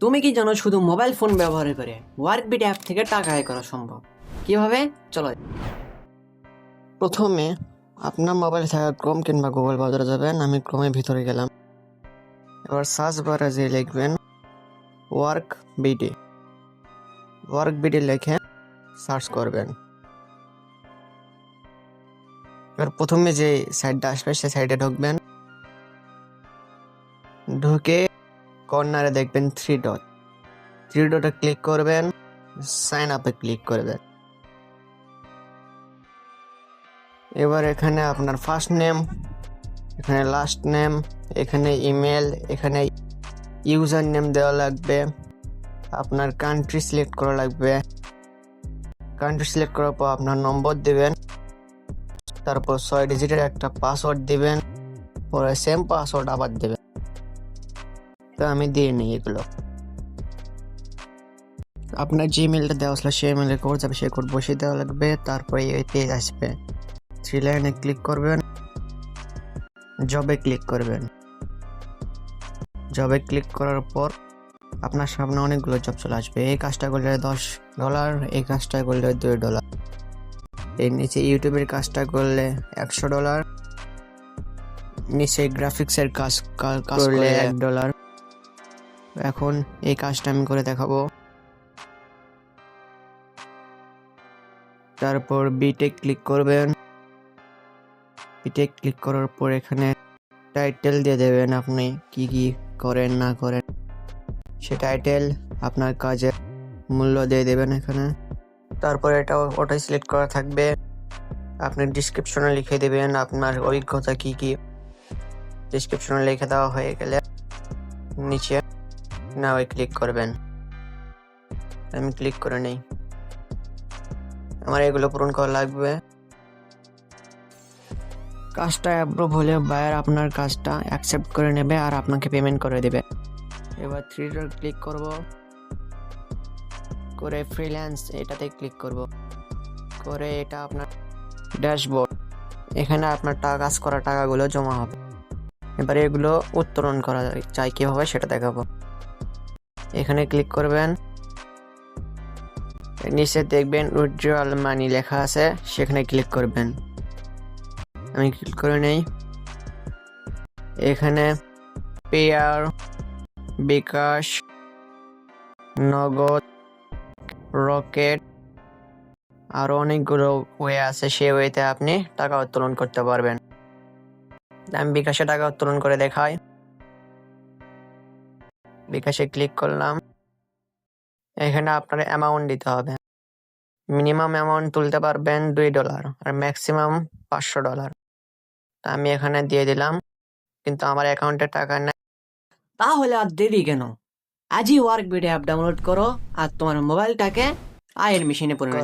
তুমি কি জানো শুধু মোবাইল ফোন ব্যবহার করে ওয়ার্ক বিট অ্যাপ থেকে টাকা আয় করা সম্ভব? কীভাবে? চলো। প্রথমে আপনার মোবাইল থাকা ক্রোম কিংবা গুগল বাজারে যাবেন, আমি ক্রোমের ভিতরে গেলাম। এবার সার্চ বারে যে লিখবেন ওয়ার্ক বিডি ওয়ার্ক বিডি লিখে সার্চ করবেন। এবার প্রথমে যে সাইডটা আসবে সেই সাইডে ঢুকবেন। ঢুকে কর্নারে দেখবেন থ্রি ডট থ্রি ডটে ক্লিক করবেন সাইন আপে ক্লিক করবেন। এবার এখানে আপনার ফার্স্ট নেম এখানে লাস্ট নেম এখানে ইমেল এখানে ইউজার নেম দেওয়া লাগবে। আপনার কান্ট্রি সিলেক্ট করা লাগবে। কান্ট্রি সিলেক্ট করার পর আপনার নম্বর দিবেন। তারপর ছয় ডিজিটের একটা পাসওয়ার্ড দিবেন। পরে সেম পাসওয়ার্ড আবার দেবেন। তো আমি দিয়ে নিই এগুলো। আপনার যে ইমেলটা দেওয়া ছিল সেই ইমেলের কোড যাবে সেই কোড বসিয়ে দেওয়া লাগবে তারপরে এই পেজ আসবে। থ্রি লাইনে ক্লিক করবেন জবে ক্লিক করবেন। জবে ক্লিক করার পর আপনার সামনে অনেকগুলো জব চলে আসবে। এই কাজটা করলে দশ ডলার এই কাজটা করলে দুই ডলার এর নিচে ইউটিউবের কাজটা করলে একশো ডলার নিচে গ্রাফিক্সের কাজ করলে এক ডলার এখন এই কাজটা আমি করে দেখাবো। তারপর বিটে ক্লিক করবেন। বিটে ক্লিক করার পর এখানে টাইটেল দিয়ে দেবেন আপনি কি কি করেন, না করেন। সে টাইটেল আপনার কাজের মূল্য দিয়ে দেবেন এখানে। তারপর এটা ওটাই সিলেক্ট করা থাকবে। আপনি ডিসক্রিপশনে লিখে দেবেন আপনার অভিজ্ঞতা কি কি। ডিসক্রিপশনে লিখে দেওয়া হয়ে গেলে নিচে না ওই ক্লিক করবেন। আমি ক্লিক করে নেই। আমার এগুলো পূরণ করা লাগবে। কাজটা অ্যাপ্রুভ হলে বায়ার আপনার কাজটা অ্যাকসেপ্ট করে নেবে আর আপনাকে পেমেন্ট করে দেবে। এবার থ্রি ডট ক্লিক করব। করে ফ্রিল্যান্স এটাতে ক্লিক করব। করে এটা আপনার ড্যাশবোর্ড এখানে আপনার টাকা কাজ করা টাকাগুলো জমা হবে। এবার এগুলো উত্তোলন করা চাই কীভাবে সেটা দেখাবো। এখানে ক্লিক করবেন। নিচে দেখবেন উইথড্রয়াল মানি লেখা আছে, সেখানে ক্লিক করবেন। আমি ক্লিক করে নেই। এখানে পেয়ার বিকাশ, নগদ, রকেট আরও অনেকগুলো ওয়ে আছে, সেই ওয়েতে আপনি টাকা উত্তোলন করতে পারবেন। আমি বিকাশে টাকা উত্তোলন করে দেখাই। বিকাশে ক্লিক করলাম। এখানে আপনার অ্যামাউন্ট দিতে হবে। মিনিমাম অ্যামাউন্ট তুলতে পারবেন দুই ডলার আর ম্যাক্সিমাম পাঁচশো ডলার তা আমি এখানে দিয়ে দিলাম, কিন্তু আমার অ্যাকাউন্টে টাকা নেই। তাহলে আর দেরি কেন? আজই ওয়ার্ক ভিডিও অ্যাপ ডাউনলোড করো আর তোমার মোবাইলটাকে আয়ের মেশিনে পরিণত